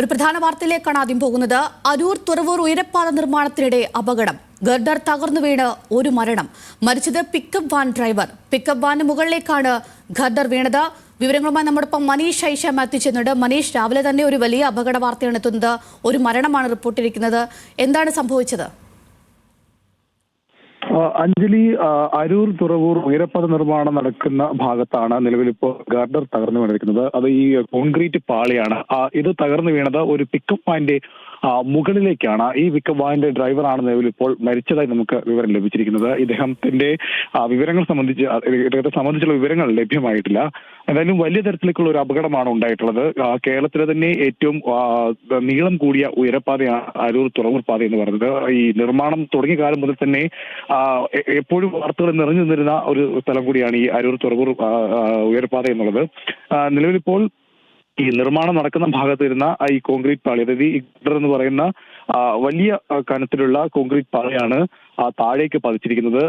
ഒരു പ്രധാന വാർത്തയിലേക്കാണ് ആദ്യം പോകുന്നത്. അരൂർ തുറവൂർ ഉയരപ്പാത നിർമ്മാണത്തിനിടെ അപകടം. ഗർഡർ തകർന്നു വീണ് ഒരു മരണം. മരിച്ചത് പിക്കപ്പ് വാൻ ഡ്രൈവർ പിക്കപ്പ് വാന് മുകളിലേക്കാണ് ഗർഡർ വീണത്. വിവരങ്ങളുമായി നമ്മോടൊപ്പം മനീഷ് ഐഷ എത്തിച്ചെന്നുണ്ട് മനീഷ് രാവിലെ തന്നെ ഒരു വലിയ അപകട വാർത്തയാണ് എത്തുന്നത്. ഒരു മരണമാണ് റിപ്പോർട്ടിരിക്കുന്നത്. എന്താണ് സംഭവിച്ചത്? അഞ്ജലി അരൂർ തുറവൂർ ഉയരപ്പാത നിർമ്മാണം നടക്കുന്ന ഭാഗത്താണ് നിലവിൽ ഇപ്പോൾ ഗാർഡർ തകർന്നു വീണിരിക്കുന്നത്. അത് ഈ കോൺക്രീറ്റ് പാളിയാണ്. ഇത് തകർന്നു വീണത് ഒരു പിക്കപ്പ് വാന്റെ മുകളിലേക്കാണ് ഈ പിക്കപ്പ് വാനിന്റെ ഡ്രൈവറാണ് നിലവിൽ ഇപ്പോൾ മരിച്ചതായി നമുക്ക് വിവരം ലഭിച്ചിരിക്കുന്നത്. ഇദ്ദേഹത്തിന്റെ വിവരങ്ങൾ സംബന്ധിച്ച് ഇദ്ദേഹത്തെ സംബന്ധിച്ചുള്ള വിവരങ്ങൾ ലഭ്യമായിട്ടില്ല. എന്തായാലും വലിയ തരത്തിലേക്കുള്ള ഒരു അപകടമാണ് ഉണ്ടായിട്ടുള്ളത്. കേരളത്തിലെ തന്നെ ഏറ്റവും നീളം കൂടിയ ഉയരപ്പാതയാണ് അരൂർ തുറവൂർ പാത എന്ന് പറയുന്നത്. ഈ നിർമ്മാണം തുടങ്ങിയ കാലം മുതൽ തന്നെ എപ്പോഴും വാർത്തകൾ നിറഞ്ഞു നിന്നിരുന്ന ഒരു സ്ഥലം കൂടിയാണ് ഈ അരൂർ തുറവൂർ ഉയരപ്പാത എന്നുള്ളത്. നിലവിലിപ്പോൾ ഈ നിർമ്മാണം നടക്കുന്ന ഭാഗത്ത് വരുന്ന ഈ കോൺക്രീറ്റ് പാളി അതായത് ഈ ഗട്ടർ എന്ന് പറയുന്ന വലിയ കനത്തിലുള്ള കോൺക്രീറ്റ് പാറയാണ് താഴേക്ക് പതിച്ചിരിക്കുന്നത്.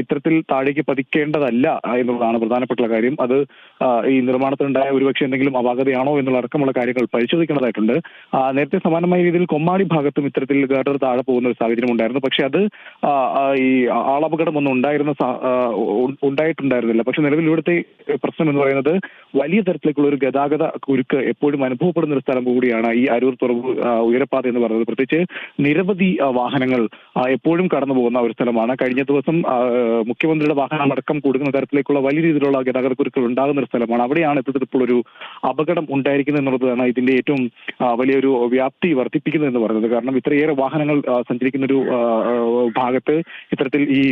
ഇത്തരത്തിൽ താഴേക്ക് പതിക്കേണ്ടതല്ല എന്നുള്ളതാണ് പ്രധാനപ്പെട്ട കാര്യം. അത് ഈ നിർമ്മാണത്തിനുണ്ടായ ഒരുപക്ഷെ എന്തെങ്കിലും അപാകതയാണോ എന്നുള്ള അടക്കമുള്ള കാര്യങ്ങൾ പരിശോധിക്കേണ്ടതായിട്ടുണ്ട്. നേരത്തെ സമാനമായ രീതിയിൽ കൊമ്മാടി ഭാഗത്തും ഇത്തരത്തിൽ ഗാർഡർ താഴെ പോകുന്ന ഒരു സാഹചര്യം ഉണ്ടായിരുന്നു. പക്ഷെ അത് ഈ ആളപകടം ഒന്നും ഉണ്ടായിരുന്ന ഉണ്ടായിട്ടുണ്ടായിരുന്നില്ല. പക്ഷെ നിലവിൽ ഇവിടുത്തെ പ്രശ്നം എന്ന് പറയുന്നത് വലിയ തരത്തിലേക്കുള്ള ഒരു ഗതാഗത കുരുക്ക് എപ്പോഴും അനുഭവപ്പെടുന്ന ഒരു സ്ഥലം കൂടിയാണ് ഈ അരൂർ തുറവ് ഉയരപ്പാത എന്ന് പറയുന്നത്. പ്രത്യേകിച്ച് നിരവധി വാഹനങ്ങൾ എപ്പോഴും കടന്നു പോകുന്ന ഒരു സ്ഥലമാണ്. കഴിഞ്ഞ ദിവസം മുഖ്യമന്ത്രിയുടെ വാഹനം അടക്കം കൂടുന്ന തരത്തിലേക്കുള്ള വലിയ രീതിയിലുള്ള ഗതാഗത കുരുക്കൾ ഉണ്ടാകുന്ന ഒരു സ്ഥലമാണ്. അവിടെയാണ് ഇത്തരത്തിൽ ഇപ്പോൾ ഒരു അപകടം ഉണ്ടായിരിക്കുന്നത് എന്നുള്ളതാണ് ഇതിന്റെ ഏറ്റവും വലിയൊരു വ്യാപ്തി വർദ്ധിപ്പിക്കുന്നത് എന്ന് പറയുന്നത്. കാരണം ഇത്രയേറെ വാഹനങ്ങൾ സഞ്ചരിക്കുന്ന ഒരു ഭാഗത്ത് ഇത്തരത്തിൽ ഈ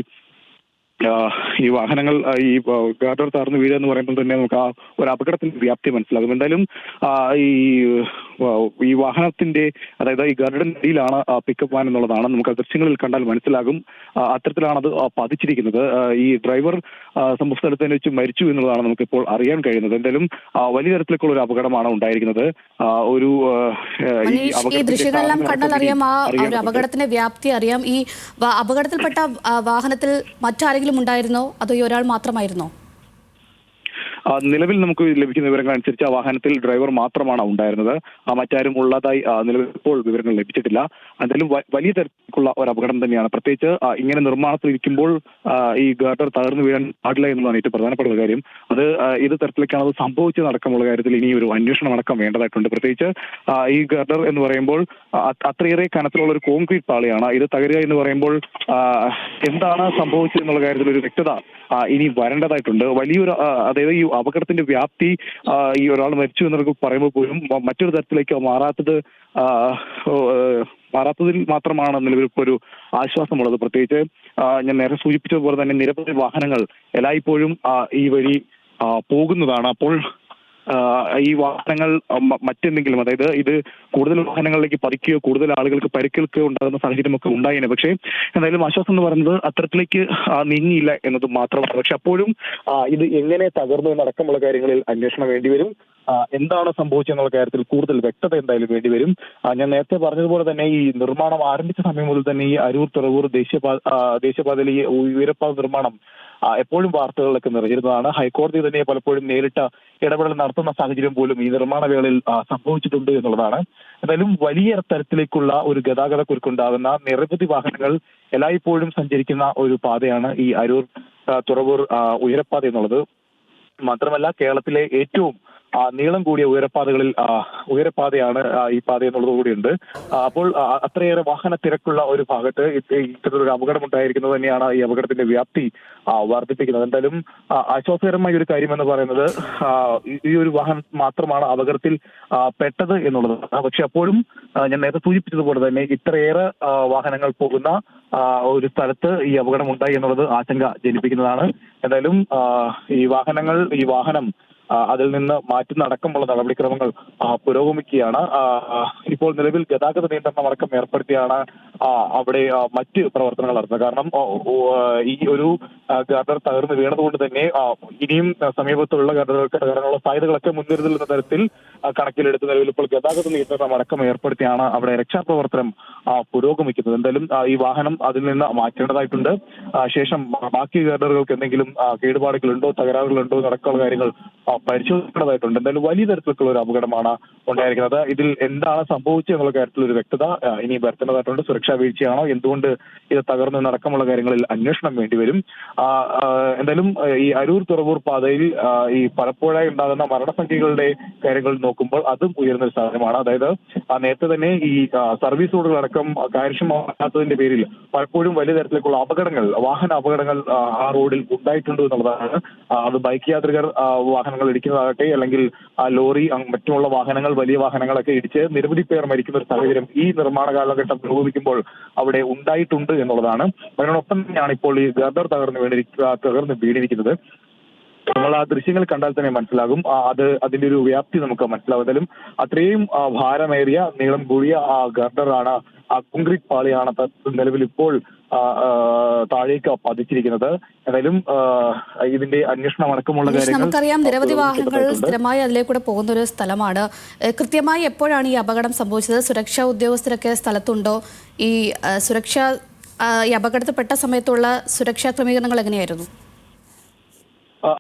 ഈ വാഹനങ്ങൾ ഈ ഗാർഡർ താർന്ന് വീഴുക എന്ന് പറയുമ്പോൾ തന്നെ നമുക്ക് ആ ഒരു അപകടത്തിന്റെ വ്യാപ്തി മനസ്സിലാകും. എന്തായാലും ഈ ഈ വാഹനത്തിന്റെ അതായത് ഈ ഗാർഡറിന്റെ അടിയിലാണ് പിക്കപ്പ് വാൻ എന്നുള്ളതാണ് നമുക്ക് ആ ദൃശ്യങ്ങളിൽ കണ്ടാൽ മനസ്സിലാകും. അത്തരത്തിലാണ് അത് പതിച്ചിരിക്കുന്നത്. ഈ ഡ്രൈവർ സംഭവ സ്ഥലത്ത് തന്നെ വെച്ച് മരിച്ചു എന്നുള്ളതാണ് നമുക്ക് ഇപ്പോൾ അറിയാൻ കഴിയുന്നത്. എന്തായാലും വലിയ തരത്തിലേക്കുള്ള ഒരു അപകടമാണ് ഉണ്ടായിരിക്കുന്നത്. ഒരു ഈ ദൃശ്യങ്ങളെല്ലാം കണ്ടാൽ അറിയാം ആ അപകടത്തിന്റെ വ്യാപ്തി അറിയാം. ഈ അപകടത്തിൽപ്പെട്ട വാഹനത്തിൽ മറ്റാരെങ്കിലും ഉണ്ടായിരുന്നോ? അതോ ഒരാൾ മാത്രമായിരുന്നോ? നിലവിൽ നമുക്ക് ലഭിക്കുന്ന വിവരങ്ങൾ അനുസരിച്ച് ആ വാഹനത്തിൽ ഡ്രൈവർ മാത്രമാണ് ഉണ്ടായിരുന്നത്. മറ്റാരും ഉള്ളതായി നിലവിൽ ഇപ്പോൾ വിവരങ്ങൾ ലഭിച്ചിട്ടില്ല. എന്തായാലും വലിയ വലിയ തരത്തിലുള്ള ഒരു അപകടം തന്നെയാണ്. പ്രത്യേകിച്ച് ഇങ്ങനെ നിർമ്മാണത്തിൽ ഇരിക്കുമ്പോൾ ഈ ഗാർഡർ തകർന്നു വീഴാൻ പാടില്ല എന്നുള്ളതാണ് ഏറ്റവും പ്രധാനപ്പെട്ട ഒരു കാര്യം. അത് ഏത് തരത്തിലേക്കാണ് അത് സംഭവിച്ചു അടക്കമുള്ള കാര്യത്തിൽ ഇനി ഒരു അന്വേഷണം അടക്കം വേണ്ടതായിട്ടുണ്ട്. പ്രത്യേകിച്ച് ഈ ഗാർഡർ എന്ന് പറയുമ്പോൾ അത്രയേറെ കനത്തിലുള്ള ഒരു കോൺക്രീറ്റ് പാളിയാണ്. ഇത് തകരുക എന്ന് പറയുമ്പോൾ എന്താണ് സംഭവിച്ചത് എന്നുള്ള കാര്യത്തിൽ ഒരു വ്യക്തത ഇനി വരേണ്ടതായിട്ടുണ്ട്. വലിയൊരു അതായത് ഈ അപകടത്തിന്റെ വ്യാപ്തി ഈ ഒരാൾ മരിച്ചു എന്നൊക്കെ പറയുമ്പോൾ പോലും മറ്റൊരു തരത്തിലേക്ക് മാറാത്തത് മാറാത്തതിൽ മാത്രമാണ് നിലവിൽ ഇപ്പോൾ ഒരു ആശ്വാസമുള്ളത്. പ്രത്യേകിച്ച് ഞാൻ നേരെ സൂചിപ്പിച്ചതുപോലെ തന്നെ നിരവധി വാഹനങ്ങൾ എല്ലായ്പ്പോഴും ഈ വഴി പോകുന്നതാണ്. അപ്പോൾ ഈ വാഹനങ്ങൾ മറ്റെന്തെങ്കിലും അതായത് ഇത് കൂടുതൽ വാഹനങ്ങളിലേക്ക് പതിക്കുകയോ കൂടുതൽ ആളുകൾക്ക് പരിക്കേൽക്കുകയോ ഉണ്ടാകുന്ന സാഹചര്യമൊക്കെ ഉണ്ടായേനെ. പക്ഷേ എന്തായാലും ആശ്വാസം എന്ന് പറയുന്നത് അത്തരത്തിലേക്ക് നീങ്ങിയില്ല എന്നത് മാത്രമാണ്. പക്ഷെ അപ്പോഴും ഇത് എങ്ങനെ തകർന്നു എന്നടക്കമുള്ള കാര്യങ്ങളിൽ അന്വേഷണം വേണ്ടിവരും. എന്താണ് സംഭവിച്ചെന്നുള്ള കാര്യത്തിൽ കൂടുതൽ വ്യക്തത എന്തായാലും വേണ്ടിവരും ഞാൻ നേരത്തെ പറഞ്ഞതുപോലെ തന്നെ ഈ നിർമ്മാണം ആരംഭിച്ച സമയം മുതൽ തന്നെ ഈ അരൂർ തുറവൂർ ദേശീയപാത ദേശീയപാതയിൽ ഈ ഉയരപ്പാത നിർമ്മാണം എപ്പോഴും വാർത്തകളിലൊക്കെ നിറഞ്ഞിരുന്നതാണ്. ഹൈക്കോടതി തന്നെ പലപ്പോഴും നേരിട്ട ഇടപെടൽ നടത്തുന്ന സാഹചര്യം പോലും ഈ നിർമ്മാണ വേളയിൽ സംഭവിച്ചിട്ടുണ്ട് എന്നുള്ളതാണ്. എന്തായാലും വലിയ തരത്തിലേക്കുള്ള ഒരു ഗതാഗത കുരുക്കുണ്ടാകുന്ന നിരവധി വാഹനങ്ങൾ എല്ലായ്പ്പോഴും സഞ്ചരിക്കുന്ന ഒരു പാതയാണ് ഈ അരൂർ തുറവൂർ ഉയരപ്പാത എന്നുള്ളത്. മാത്രമല്ല കേരളത്തിലെ ഏറ്റവും നീളം കൂടിയ ഉയരപ്പാതകളിൽ ഉയരപ്പാതയാണ് ഈ പാത എന്നുള്ളത് കൂടിയുണ്ട് അപ്പോൾ അത്രയേറെ വാഹന തിരക്കുള്ള ഒരു ഭാഗത്ത് ഇത് ഇത്തരത്തിലൊരു അപകടം ഉണ്ടായിരിക്കുന്നത് തന്നെയാണ് ഈ അപകടത്തിന്റെ വ്യാപ്തി വർദ്ധിപ്പിക്കുന്നത്. എന്തായാലും ആശ്വാസകരമായ ഒരു കാര്യം എന്ന് പറയുന്നത് ഈ- ഒരു വാഹനം മാത്രമാണ് അപകടത്തിൽ പെട്ടത് എന്നുള്ളത്. പക്ഷെ അപ്പോഴും ഞാൻ നേരത്തെ സൂചിപ്പിച്ചതുപോലെ തന്നെ ഇത്രയേറെ വാഹനങ്ങൾ പോകുന്ന ഒരു സ്ഥലത്ത് ഈ അപകടം ഉണ്ടായി എന്നുള്ളത് ആശങ്ക ജനിപ്പിക്കുന്നതാണ്. എന്തായാലും ഈ വാഹനങ്ങൾ ഈ വാഹനം അതിൽ നിന്ന് മാറ്റി നടക്കുമ്പോൾ നടപടിക്രമങ്ങൾ പുരോഗമിക്കുകയാണ്. ഇപ്പോൾ നിലവിൽ ഗതാഗത നിയന്ത്രണം അടക്കം ഏർപ്പെടുത്തിയാണ് അവിടെ മറ്റ് പ്രവർത്തനങ്ങൾ നടത്തുന്നത്. കാരണം ഈ ഒരു ഗർഡർ തകർന്ന് വീണതുകൊണ്ട് തന്നെ ഇനിയും സമീപത്തുള്ള തകരാനുള്ള സാധ്യതകളൊക്കെ മുൻകരുതൽ എന്ന തരത്തിൽ കണക്കിലെടുത്ത് നിലവിൽ ഇപ്പോൾ ഗതാഗത നിയന്ത്രണം അടക്കം ഏർപ്പെടുത്തിയാണ് അവിടെ രക്ഷാപ്രവർത്തനം പുരോഗമിക്കുന്നത്. എന്തായാലും ഈ വാഹനം അതിൽ നിന്ന് മാറ്റേണ്ടതായിട്ടുണ്ട്. ശേഷം ബാക്കി ഗർഡറുകൾക്ക് എന്തെങ്കിലും കേടുപാടുകളുണ്ടോ തകരാറുകളുണ്ടോ നടക്കാനുള്ള കാര്യങ്ങൾ പരിശോധിക്കേണ്ടതായിട്ടുണ്ട്. എന്തായാലും വലിയ തരത്തിലുള്ള ഒരു അപകടമാണ് ഉണ്ടായിരിക്കുന്നത്. ഇതിൽ എന്താണ് സംഭവിച്ചത് എന്നുള്ള കാര്യത്തിൽ ഒരു വ്യക്തത ഇനി വരുത്തേണ്ടതായിട്ടുണ്ട്. സുരക്ഷാ വീഴ്ചയാണോ എന്തുകൊണ്ട് ഇത് തകർന്നു നടക്കമുള്ള കാര്യങ്ങളിൽ അന്വേഷണം വേണ്ടിവരും. എന്തായാലും ഈ അരൂർ തുറവൂർ പാതയിൽ ഈ പലപ്പോഴായി ഉണ്ടാകുന്ന മരണസംഖ്യകളുടെ കാര്യങ്ങൾ നോക്കുമ്പോൾ അതും ഉയർന്ന ഒരു സാധനമാണ് അതായത് നേരത്തെ തന്നെ ഈ സർവീസ് റോഡുകളടക്കം കാര്യക്ഷമമാക്കാത്തതിന്റെ പേരിൽ പലപ്പോഴും വലിയ തരത്തിലേക്കുള്ള അപകടങ്ങൾ വാഹന അപകടങ്ങൾ ആ, റോഡിൽ ഉണ്ടായിട്ടുണ്ട് എന്നുള്ളതാണ്. അത് ബൈക്ക് യാത്രികർ വാഹനങ്ങൾ ഇടിക്കുന്നതാകട്ടെ അല്ലെങ്കിൽ ലോറി മറ്റുള്ള വാഹനങ്ങൾ വലിയ വാഹനങ്ങളൊക്കെ ഇടിച്ച് നിരവധി പേർ മരിക്കുന്ന ഒരു സാഹചര്യം ഈ നിർമ്മാണ കാലഘട്ടം പുരോഗമിക്കുമ്പോൾ അവിടെ ഉണ്ടായിട്ടുണ്ട് എന്നുള്ളതാണ്. അതിനോടൊപ്പം തന്നെയാണ് ഇപ്പോൾ ഈ ഗദർ തകർന്ന് വീണിരിക്കുക തകർന്ന് വീണിരിക്കുന്നത്. നമ്മൾ ആ ദൃശ്യങ്ങൾ കണ്ടാൽ തന്നെ മനസ്സിലാകും. അത് അതിന്റെ ഒരു വ്യാപ്തി നമുക്ക് മനസ്സിലാവും. എന്തായാലും അത്രയും ഭാരമേറിയ നീളം കൂടിയ ആ ഗർഡറാണ് ആ കോൺക്രീറ്റ് പാളിയാണ് നിലവിൽ ഇപ്പോൾ താഴേക്ക് പതിച്ചിരിക്കുന്നത്. എന്തായാലും ഇതിന്റെ അന്വേഷണം അടക്കമുള്ള കാര്യങ്ങൾ നമുക്കറിയാം. നിരവധി വാഹനങ്ങൾ സ്ഥിരമായി അതിലേക്കൂടെ പോകുന്ന ഒരു സ്ഥലമാണ് കൃത്യമായി എപ്പോഴാണ് ഈ അപകടം സംഭവിച്ചത്? സുരക്ഷാ ഉദ്യോഗസ്ഥരൊക്കെ സ്ഥലത്തുണ്ടോ? ഈ സുരക്ഷാ ഈ അപകടത്തിൽപ്പെട്ട സമയത്തുള്ള സുരക്ഷാ ക്രമീകരണങ്ങൾ എങ്ങനെയായിരുന്നു?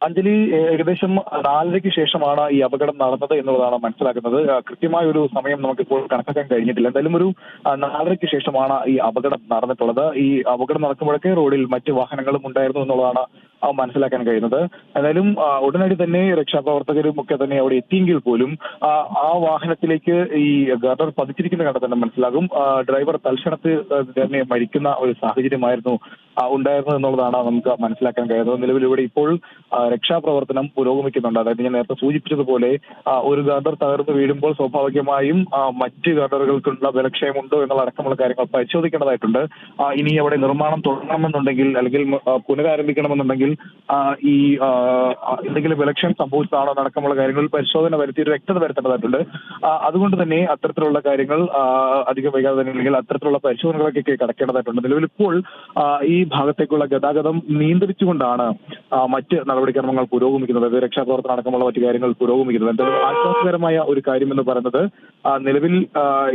അഞ്ജലി ഏകദേശം നാലരയ്ക്ക് ശേഷമാണ് ഈ അപകടം നടന്നത് എന്നുള്ളതാണ് മനസ്സിലാക്കുന്നത്. കൃത്യമായ ഒരു സമയം നമുക്കിപ്പോൾ കണക്കാക്കാൻ കഴിഞ്ഞിട്ടില്ല. എന്തായാലും ഒരു നാലരയ്ക്ക് ശേഷമാണ് ഈ അപകടം നടന്നിട്ടുള്ളത്. ഈ അപകടം നടക്കുമ്പോഴൊക്കെ റോഡിൽ മറ്റ് വാഹനങ്ങളും ഉണ്ടായിരുന്നു എന്നുള്ളതാണ് മനസ്സിലാക്കാൻ കഴിയുന്നത്. എന്തായാലും ഉടനടി തന്നെ രക്ഷാപ്രവർത്തകരും ഒക്കെ തന്നെ അവിടെ എത്തിയെങ്കിൽ പോലും ആ, വാഹനത്തിലേക്ക് ഈ ഗർഡർ പതിച്ചിരിക്കുന്ന കണ്ടെത്തന്നെ തന്നെ മനസ്സിലാകും. ഡ്രൈവർ തൽക്ഷണത്തിൽ തന്നെ മരിക്കുന്ന ഒരു സാഹചര്യമായിരുന്നു ആ, ഉണ്ടായിരുന്നത് എന്നുള്ളതാണ് നമുക്ക് മനസ്സിലാക്കാൻ കഴിയുന്നത്. നിലവിൽ ഇവിടെ ഇപ്പോൾ രക്ഷാപ്രവർത്തനം പുരോഗമിക്കുന്നുണ്ട്. അതായത് ഞാൻ നേരത്തെ സൂചിപ്പിച്ചതുപോലെ ഒരു ഗാർഡർ തകർന്ന് വീഴുമ്പോൾ സ്വാഭാവികമായും മറ്റ് ഗാർഡറുകൾക്കുള്ള ബലക്ഷയമുണ്ടോ എന്നുള്ള അടക്കമുള്ള കാര്യങ്ങൾ പരിശോധിക്കേണ്ടതായിട്ടുണ്ട്. ഇനി അവിടെ നിർമ്മാണം തുടങ്ങണമെന്നുണ്ടെങ്കിൽ അല്ലെങ്കിൽ പുനരാരംഭിക്കണമെന്നുണ്ടെങ്കിൽ ഈ എന്തെങ്കിലും ബലക്ഷയം സംഭവിച്ചതാണോ അടക്കമുള്ള കാര്യങ്ങളിൽ പരിശോധന വരുത്തി ഒരു വ്യക്തത വരുത്തേണ്ടതായിട്ടുണ്ട്. അതുകൊണ്ട് തന്നെ അത്തരത്തിലുള്ള കാര്യങ്ങൾ അധികം വൈകാതെ തന്നെ അല്ലെങ്കിൽ അത്തരത്തിലുള്ള പരിശോധനകളൊക്കെ കടക്കേണ്ടതായിട്ടുണ്ട്. നിലവിൽ ഇപ്പോൾ ഈ ഭാഗത്തേക്കുള്ള ഗതാഗതം നിയന്ത്രിച്ചുകൊണ്ടാണ് മറ്റ് നടപടിക്രമങ്ങൾ പുരോഗമിക്കുന്നത്. രക്ഷാപ്രവർത്തനം അടക്കമുള്ള മറ്റു കാര്യങ്ങൾ പുരോഗമിക്കുന്നത്. എന്തായാലും ആശ്വാസകരമായ ഒരു കാര്യം എന്ന് പറയുന്നത് നിലവിൽ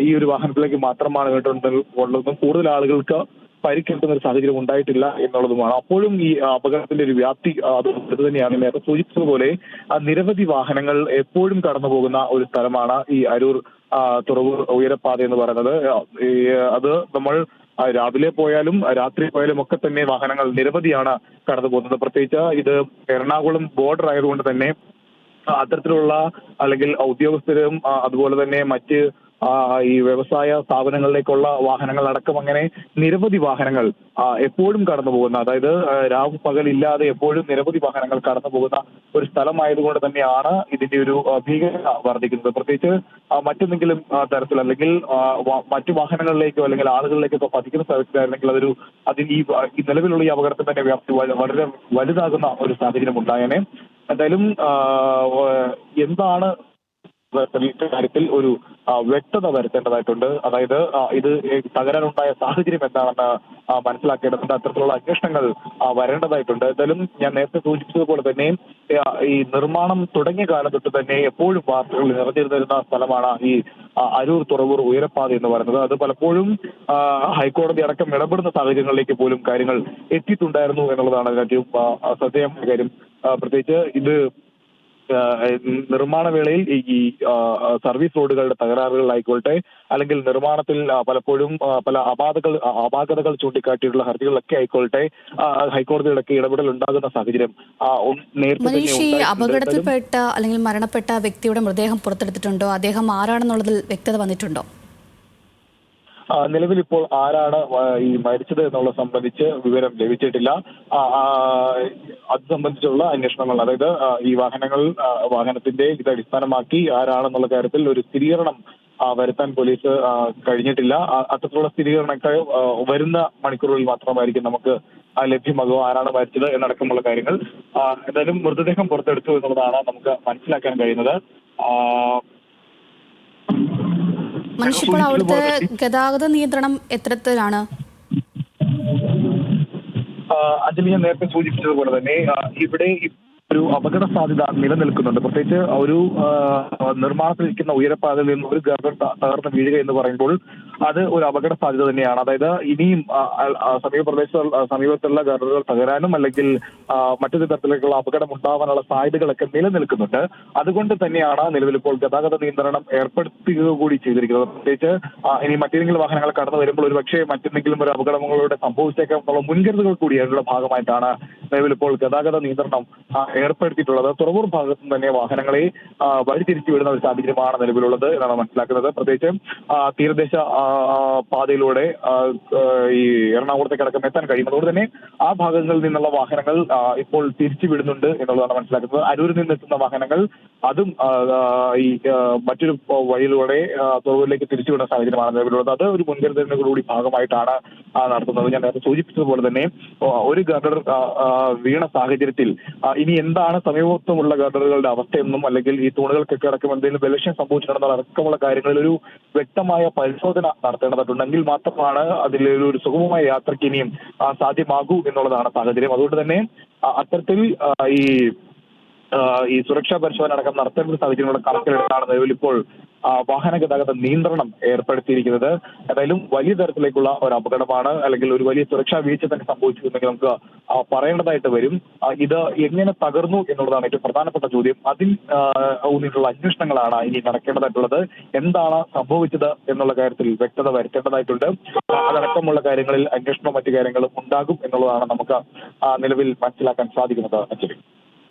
ഈ ഒരു വാഹനത്തിലേക്ക് മാത്രമാണ് കേട്ടുള്ളതും കൂടുതൽ ആളുകൾക്ക് പരിക്കേൽക്കുന്ന ഒരു സാഹചര്യം ഉണ്ടായിട്ടില്ല എന്നുള്ളതുമാണ്. അപ്പോഴും ഈ അപകടത്തിന്റെ ഒരു വ്യാപ്തി അത് തന്നെയാണ്. നേരത്തെ സൂചിപ്പിച്ചതുപോലെ നിരവധി വാഹനങ്ങൾ എപ്പോഴും കടന്നു പോകുന്ന ഒരു സ്ഥലമാണ് ഈ അരൂർ തുറവൂർ ഉയരപ്പാത എന്ന് പറയുന്നത്. അത് നമ്മൾ രാവിലെ പോയാലും രാത്രി പോയാലും ഒക്കെ തന്നെ വാഹനങ്ങൾ നിരവധിയാണ് കടന്നു പോകുന്നത് പ്രത്യേകിച്ച് ഇത് എറണാകുളം ബോർഡർ ആയതുകൊണ്ട് തന്നെ അത്തരത്തിലുള്ള അല്ലെങ്കിൽ ഉദ്യോഗസ്ഥരും അതുപോലെ തന്നെ മറ്റ് ഈ വ്യവസായ സ്ഥാപനങ്ങളിലേക്കുള്ള വാഹനങ്ങൾ അടക്കം അങ്ങനെ നിരവധി വാഹനങ്ങൾ എപ്പോഴും കടന്നു പോകുന്ന അതായത് രാവ് പകൽ ഇല്ലാതെ എപ്പോഴും നിരവധി വാഹനങ്ങൾ കടന്നു പോകുന്ന ഒരു സ്ഥലമായതുകൊണ്ട് തന്നെയാണ് ഇതിന്റെ ഒരു ഭീകരത വർദ്ധിക്കുന്നത് പ്രത്യേകിച്ച് മറ്റെന്തെങ്കിലും തരത്തിൽ അല്ലെങ്കിൽ മറ്റു വാഹനങ്ങളിലേക്കോ അല്ലെങ്കിൽ ആളുകളിലേക്കോ പതിക്കുന്ന സ്ഥലത്തിലായിരുന്നെങ്കിൽ അതൊരു അതിൽ ഈ നിലവിലുള്ള ഈ അപകടത്തിന്റെ വ്യാപ്തി വളരെ വലുതാകുന്ന ഒരു സാഹചര്യം ഉണ്ടായേനെ. എന്തായാലും എന്താണ് ഈ കാര്യത്തിൽ ഒരു വ്യക്തത വരുത്തേണ്ടതായിട്ടുണ്ട്. അതായത് ഇത് തകരാനുണ്ടായ സാഹചര്യം എന്താണെന്ന് മനസ്സിലാക്കേണ്ടതുണ്ട്. അത്തരത്തിലുള്ള അന്വേഷണങ്ങൾ വരേണ്ടതായിട്ടുണ്ട്. എന്തായാലും ഞാൻ നേരത്തെ സൂചിപ്പിച്ചതുപോലെ തന്നെ ഈ നിർമ്മാണം തുടങ്ങിയ കാലം തൊട്ട് തന്നെ എപ്പോഴും വാർത്തകൾ നിറഞ്ഞിരുന്നിരുന്ന സ്ഥലമാണ് ഈ അരൂർ തുറവൂർ ഉയരപ്പാത എന്ന് പറയുന്നത്. അത് പലപ്പോഴും ഹൈക്കോടതി അടക്കം ഇടപെടുന്ന സാഹചര്യങ്ങളിലേക്ക് പോലും കാര്യങ്ങൾ എത്തിയിട്ടുണ്ടായിരുന്നു എന്നുള്ളതാണ് അതിനകത്ത് ശ്രദ്ധേയമായ കാര്യം. പ്രത്യേകിച്ച് ഇത് നിർമ്മാണ വേളയിൽ ഈ സർവീസ് റോഡുകളുടെ തകരാറുകളായിക്കോട്ടെ അല്ലെങ്കിൽ നിർമ്മാണത്തിൽ പലപ്പോഴും പല അപാതകൾ അപാകതകൾ ചൂണ്ടിക്കാട്ടിയിട്ടുള്ള ഹർജികളിലൊക്കെ ആയിക്കോട്ടെ ഹൈക്കോടതിയുടെയൊക്കെ ഇടപെടൽ ഉണ്ടാകുന്ന സാഹചര്യം മനീഷ് ഈ അപകടത്തിൽപ്പെട്ട അല്ലെങ്കിൽ മരണപ്പെട്ട വ്യക്തിയുടെ മൃതദേഹം പുറത്തെടുത്തിട്ടുണ്ടോ? അദ്ദേഹം ആരാണെന്നുള്ളതിൽ വ്യക്തത വന്നിട്ടുണ്ടോ? നിലവിൽ ഇപ്പോൾ ആരാണ് ഈ മരിച്ചത് എന്നുള്ളത് സംബന്ധിച്ച് വിവരം ലഭിച്ചിട്ടില്ല. അത് സംബന്ധിച്ചുള്ള അന്വേഷണങ്ങൾ അതായത് ഈ വാഹനങ്ങൾ വാഹനത്തിന്റെ ഇത് അടിസ്ഥാനമാക്കി ആരാണെന്നുള്ള കാര്യത്തിൽ ഒരു സ്ഥിരീകരണം വരുത്താൻ പോലീസ് കഴിഞ്ഞിട്ടില്ല. അത്തരത്തിലുള്ള സ്ഥിരീകരണമൊക്കെ വരുന്ന മണിക്കൂറുകളിൽ മാത്രമായിരിക്കും നമുക്ക് ലഭ്യമാകുക ആരാണ് മരിച്ചത് എന്നടക്കമുള്ള കാര്യങ്ങൾ. എന്തായാലും മൃതദേഹം പുറത്തെടുത്തു എന്നുള്ളതാണ് നമുക്ക് മനസ്സിലാക്കാൻ കഴിയുന്നത്. മനുഷ്യപ്പോൾ അവിടുത്തെ ഗതാഗത നിയന്ത്രണം എത്രത്തിലാണ്? അഞ്ജലി ഞാൻ നേരത്തെ സൂചിപ്പിച്ചതുപോലെ തന്നെ ഇവിടെ ഒരു അപകട സാധ്യത നിലനിൽക്കുന്നുണ്ട്. പ്രത്യേകിച്ച് ഒരു നിർമ്മാണത്തിലിരിക്കുന്ന ഉയരപ്പാതയിൽ നിന്ന് ഒരു ഗർഭം തകർന്ന് വീഴുക എന്ന് പറയുമ്പോൾ അത് ഒരു അപകട സാധ്യത തന്നെയാണ്. അതായത് ഇനിയും സമീപ പ്രദേശ സമീപത്തുള്ള ഗർഡറുകൾ തകരാനും അല്ലെങ്കിൽ മറ്റൊരു തരത്തിലേക്കുള്ള അപകടം ഉണ്ടാവാനുള്ള സാധ്യതകളൊക്കെ നിലനിൽക്കുന്നുണ്ട്. അതുകൊണ്ട് തന്നെയാണ് നിലവിൽ ഇപ്പോൾ ഗതാഗത നിയന്ത്രണം ഏർപ്പെടുത്തുക കൂടി ചെയ്തിരിക്കുന്നത്. പ്രത്യേകിച്ച് ഇനി മറ്റേതെങ്കിലും വാഹനങ്ങൾ കടന്നു വരുമ്പോൾ ഒരു പക്ഷേ മറ്റെന്തെങ്കിലും ഒരു അപകടങ്ങളിലൂടെ സംഭവിച്ചേക്കാം എന്നുള്ള മുൻകരുതലുകൾ കൂടി അതിനുള്ള ഭാഗമായിട്ടാണ് നിലവിൽ ഇപ്പോൾ ഗതാഗത നിയന്ത്രണം ഏർപ്പെടുത്തിയിട്ടുള്ളത്. തുറവൂർ ഭാഗത്തു തന്നെ വാഹനങ്ങളെ വഴിതിരിച്ചു വിടുന്ന ഒരു സാഹചര്യമാണ് നിലവിലുള്ളത് എന്നാണ് മനസ്സിലാക്കുന്നത്. പ്രത്യേകിച്ച് തീരദേശ പാതയിലൂടെ ഈ എറണാകുളത്തേക്ക് അടക്കം എത്താൻ അതുകൊണ്ട് തന്നെ ആ ഭാഗങ്ങളിൽ നിന്നുള്ള വാഹനങ്ങൾ ഇപ്പോൾ തിരിച്ചു വിടുന്നുണ്ട് എന്നുള്ളതാണ് മനസ്സിലാക്കുന്നത്. അരൂരിൽ നിന്ന് എത്തുന്ന വാഹനങ്ങൾ അതും ഈ മറ്റൊരു വഴിയിലൂടെ തിരിച്ചു വിടുന്ന സാഹചര്യമാണ് നിലവിലുള്ളത്. അത് ഒരു മുൻകരുതലിന്റെ കൂടി ഭാഗമായിട്ടാണ് നടത്തുന്നത്. ഞാൻ നേരത്തെ സൂചിപ്പിച്ചതുപോലെ തന്നെ ഒരു ഗർഡർ വീണ സാഹചര്യത്തിൽ ഇനി എന്താണ് സമീപത്വമുള്ള ഗർഡറുകളുടെ അവസ്ഥയെന്നും അല്ലെങ്കിൽ ഈ തൂണുകൾക്കൊക്കെ അടക്കം എന്തെങ്കിലും ബലക്ഷ്യം സംഭവിച്ചിട്ടുണ്ടെന്നുള്ള അടക്കമുള്ള കാര്യങ്ങളിൽ ഒരു വ്യക്തമായ പരിശോധന നടത്തേണ്ടതായിട്ടുണ്ടെങ്കിൽ മാത്രമാണ് അതിലൊരു ഒരു സുഗമമായ യാത്രയ്ക്ക് ഇനിയും സാധ്യമാകൂ എന്നുള്ളതാണ് സാഹചര്യം. അതുകൊണ്ട് തന്നെ അത്തരത്തിൽ ഈ ഈ സുരക്ഷാ പരിശോധന അടക്കം നടത്തേണ്ട സാഹചര്യങ്ങളുടെ കണക്കിലെടുത്താണ് നിലവിൽ ഇപ്പോൾ വാഹന ഗതാഗത നിയന്ത്രണം ഏർപ്പെടുത്തിയിരിക്കുന്നത്. ഏതായാലും വലിയ തരത്തിലേക്കുള്ള ഒരു അപകടമാണ് അല്ലെങ്കിൽ ഒരു വലിയ സുരക്ഷാ വീഴ്ച തന്നെ സംഭവിച്ചിട്ടുണ്ടെങ്കിൽ നമുക്ക് പറയേണ്ടതായിട്ട് വരും. ഇത് എങ്ങനെ തകർന്നു എന്നുള്ളതാണ് ഏറ്റവും പ്രധാനപ്പെട്ട ചോദ്യം. അതിൽ ഊന്നിട്ടുള്ള അന്വേഷണങ്ങളാണ് ഇനി നടക്കേണ്ടതായിട്ടുള്ളത്. എന്താണ് സംഭവിച്ചത് എന്നുള്ള കാര്യത്തിൽ വ്യക്തത വരുത്തേണ്ടതായിട്ടുണ്ട്. അതടക്കമുള്ള കാര്യങ്ങളിൽ അന്വേഷണവും മറ്റു കാര്യങ്ങളും ഉണ്ടാകും എന്നുള്ളതാണ് നമുക്ക് നിലവിൽ മനസ്സിലാക്കാൻ സാധിക്കുന്നത് അച്ഛൻ